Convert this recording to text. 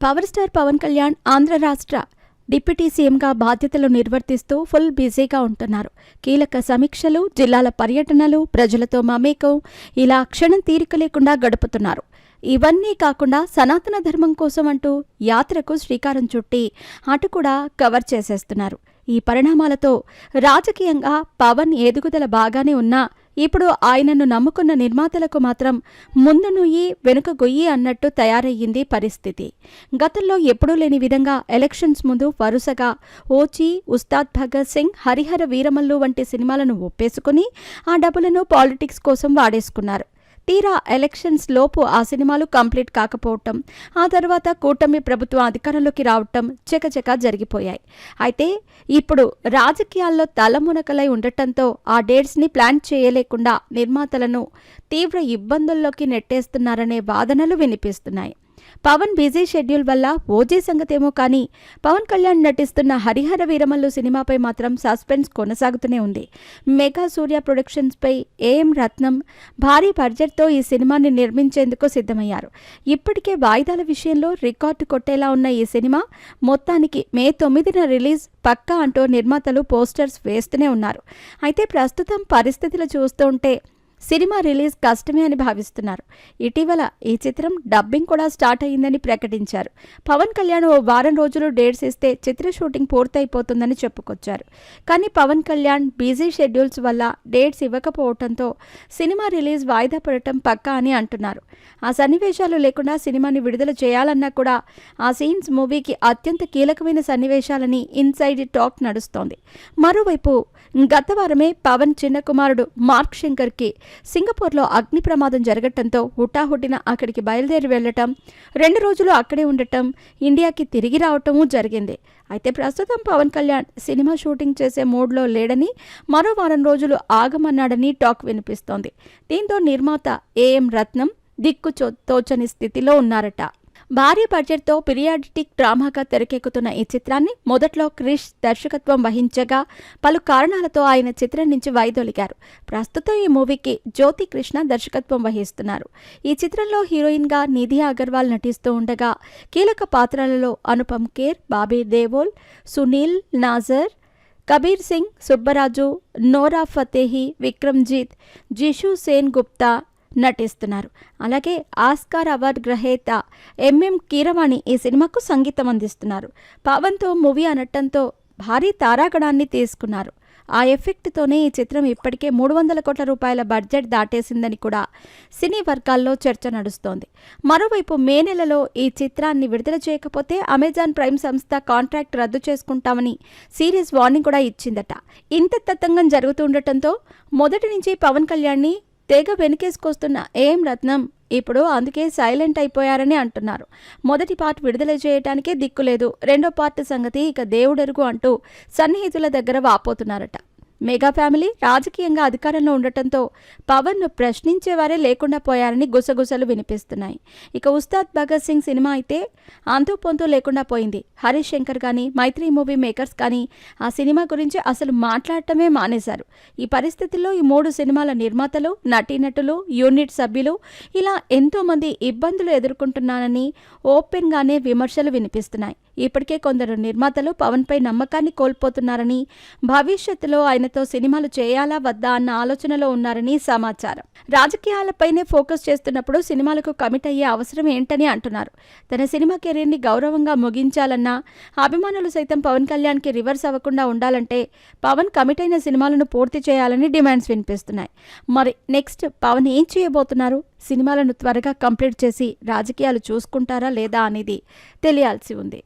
Power star Pawan Kalyan Andhra రాష్ట్ర deputy సీఎంగా బాధ్యతలు నిర్వర్తిస్తూ ఫుల్ బిజీగా ఉంటున్నారు. కీలక సమీక్షలు జిల్లాల పర్యటనలు ప్రజలతో మమేకం ఇలా క్షణం తీరిక లేకుండా గడుపుతున్నారు. ఇవన్నీ కాకుండా సనాతన ధర్మం కోసం అంటూ యాత్రకు శ్రీకారం చుట్టి అటు కూడా కవర్ చేసేస్తున్నారు. ఈ పరిణామాలతో రాజకీయంగా పవన్ ఎదుగుదల బాగానే ఉన్నా ఇప్పుడు ఆయనను నమ్ముకున్న నిర్మాతలకు మాత్రం ముందు నుయ్యి వెనుక గొయ్యి అన్నట్టు తయారయ్యింది పరిస్థితి. గతంలో ఎప్పుడూ లేని విధంగా ఎలక్షన్స్ ముందు వరుసగా ఓచి ఉస్తాద్ భగత్ సింగ్ హరిహర వీరమల్లు వంటి సినిమాలను ఒప్పేసుకుని ఆ డబ్బులను పాలిటిక్స్ కోసం వాడేసుకున్నారు. తీరా ఎలక్షన్స్ లోపు ఆ సినిమాలు కంప్లీట్ కాకపోవటం ఆ తర్వాత కూటమి ప్రభుత్వం అధికారంలోకి రావటం చకచక జరిగిపోయాయి. అయితే ఇప్పుడు రాజకీయాల్లో తలమునకలై ఉండటంతో ఆ డేట్స్ని ప్లాన్ చేయలేకుండా నిర్మాతలను తీవ్ర ఇబ్బందుల్లోకి నెట్టేస్తున్నారనే వాదనలు వినిపిస్తున్నాయి. పవన్ బిజీ షెడ్యూల్ వల్ల ఓజీ సంగతేమో కానీ పవన్ కళ్యాణ్ నటిస్తున్న హరిహర వీరమల్లు సినిమాపై మాత్రం సస్పెన్స్ కొనసాగుతూనే ఉంది. మెగా సూర్య ప్రొడక్షన్స్పై ఏఎం రత్నం భారీ బడ్జెట్తో ఈ సినిమాని నిర్మించేందుకు సిద్ధమయ్యారు. ఇప్పటికే వాయిదాల విషయంలో రికార్డు కొట్టేలా ఉన్న ఈ సినిమా మొత్తానికి మే తొమ్మిదిన రిలీజ్ పక్కా అంటూ నిర్మాతలు పోస్టర్స్ వేస్తూనే ఉన్నారు. అయితే ప్రస్తుతం పరిస్థితులు చూస్తుంటే సినిమా రిలీజ్ కష్టమే అని భావిస్తున్నారు. ఇటీవల ఈ చిత్రం డబ్బింగ్ కూడా స్టార్ట్ అయ్యిందని ప్రకటించారు. పవన్ కళ్యాణ్ ఓ వారం రోజులు డేట్స్ ఇస్తే చిత్ర షూటింగ్ పూర్తయిపోతుందని చెప్పుకొచ్చారు. కానీ పవన్ కళ్యాణ్ బిజీ షెడ్యూల్స్ వల్ల డేట్స్ ఇవ్వకపోవడంతో సినిమా రిలీజ్ వాయిదా పడటం పక్కా అని అంటున్నారు. ఆ సన్నివేశాలు లేకుండా సినిమాని విడుదల చేయాలన్నా కూడా ఆ సీన్స్ మూవీకి అత్యంత కీలకమైన సన్నివేశాలని ఇన్సైడ్ టాక్ నడుస్తోంది. మరోవైపు గత వారమే పవన్ చిన్న కుమారుడు మార్క్ శంకర్కి సింగపూర్లో అగ్ని ప్రమాదం జరగటంతో హుటాహుటిన అక్కడికి బయలుదేరి వెళ్ళటం రెండు రోజులు అక్కడే ఉండటం ఇండియాకి తిరిగి రావటమూ జరిగింది. అయితే ప్రస్తుతం పవన్ కళ్యాణ్ సినిమా షూటింగ్ చేసే మూడ్లో లేడని మరో వారం రోజులు ఆగమన్నాడని టాక్ వినిపిస్తోంది. దీంతో నిర్మాత ఏఎం రత్నం దిక్కు తోచని స్థితిలో ఉన్నారట. భారీ బడ్జెట్తో పిరియాడిటిక్ డ్రామాగా తెరకెక్కుతున్న ఈ చిత్రాన్ని మొదట్లో క్రిష్ దర్శకత్వం వహించగా పలు కారణాలతో ఆయన చిత్రం నుంచి వైదొలిగారు. ప్రస్తుతం ఈ మూవీకి జ్యోతి కృష్ణ దర్శకత్వం వహిస్తున్నారు. ఈ చిత్రంలో హీరోయిన్గా నిధి అగర్వాల్ నటిస్తూ ఉండగా కీలక పాత్రలలో అనుపమ్ ఖేర్ బాబీ దేవోల్ సునీల్ నాజర్ కబీర్ సింగ్ సుబ్బరాజు నోరా ఫతేహి విక్రమ్జీత్ జిషు సేన్ గుప్తా నటిస్తున్నారు. అలాగే ఆస్కార్ అవార్డు గ్రహీత ఎంఎం కీరవాణి ఈ సినిమాకు సంగీతం అందిస్తున్నారు. పవన్తో మూవీ అనటంతో భారీ తారాగణాన్ని తీసుకున్నారు. ఆ ఎఫెక్ట్తోనే ఈ చిత్రం ఇప్పటికే మూడు వందల కోట్ల రూపాయల బడ్జెట్ దాటేసిందని కూడా సినీ వర్గాల్లో చర్చ నడుస్తోంది. మరోవైపు మే నెలలో ఈ చిత్రాన్ని విడుదల చేయకపోతే అమెజాన్ ప్రైమ్ సంస్థ కాంట్రాక్ట్ రద్దు చేసుకుంటామని సీరియస్ వార్నింగ్ కూడా ఇచ్చిందట. ఇంత తతంగం జరుగుతుండటంతో మొదటి నుంచి పవన్ కళ్యాణ్ని తెగ వెనుకేసుకొస్తున్న ఏం రత్నం ఇప్పుడు అందుకే సైలెంట్ అయిపోయారని అంటున్నారు. మొదటి పార్ట్ విడుదల చేయటానికే దిక్కులేదు రెండో పార్ట్ సంగతి ఇక దేవుడెరుగు అంటూ సన్నిహితుల దగ్గర వాపోతున్నారట. మెగా ఫ్యామిలీ రాజకీయంగా అధికారంలో ఉండటంతో పవన్ను ప్రశ్నించేవారే లేకుండా పోయారని గుసగుసలు వినిపిస్తున్నాయి. ఇక ఉస్తాద్ భగత్ సింగ్ సినిమా అయితే అంతు పొంతు లేకుండా పోయింది. హరీష్ శంకర్ కానీ మైత్రి మూవీ మేకర్స్ కానీ ఆ సినిమా గురించి అసలు మాట్లాడటమే మానేశారు. ఈ పరిస్థితుల్లో ఈ మూడు సినిమాల నిర్మాతలు నటీనటులు యూనిట్ సభ్యులు ఇలా ఎంతోమంది ఇబ్బందులు ఎదుర్కొంటున్నారని ఓపెన్గానే విమర్శలు వినిపిస్తున్నాయి. ఇప్పటికే కొందరు నిర్మాతలు పవన్పై నమ్మకాన్ని కోల్పోతున్నారని భవిష్యత్తులో ఆయన ఆయనతో సినిమాలు చేయాలా వద్దా అన్న ఆలోచనలో ఉన్నారని సమాచారం. రాజకీయాలపైనే ఫోకస్ చేస్తున్నప్పుడు సినిమాలకు కమిట్ అయ్యే అవసరం ఏంటని అంటున్నారు. తన సినిమా కెరీర్ని గౌరవంగా ముగించాలన్నా అభిమానులు సైతం పవన్ కళ్యాణ్కి రివర్స్ అవ్వకుండా ఉండాలంటే పవన్ కమిట్ అయిన సినిమాలను పూర్తి చేయాలని డిమాండ్స్ వినిపిస్తున్నాయి. మరి నెక్స్ట్ పవన్ ఏం చేయబోతున్నారు? సినిమాలను త్వరగా కంప్లీట్ చేసి రాజకీయాలు చూసుకుంటారా లేదా అనేది తెలియాల్సి ఉంది.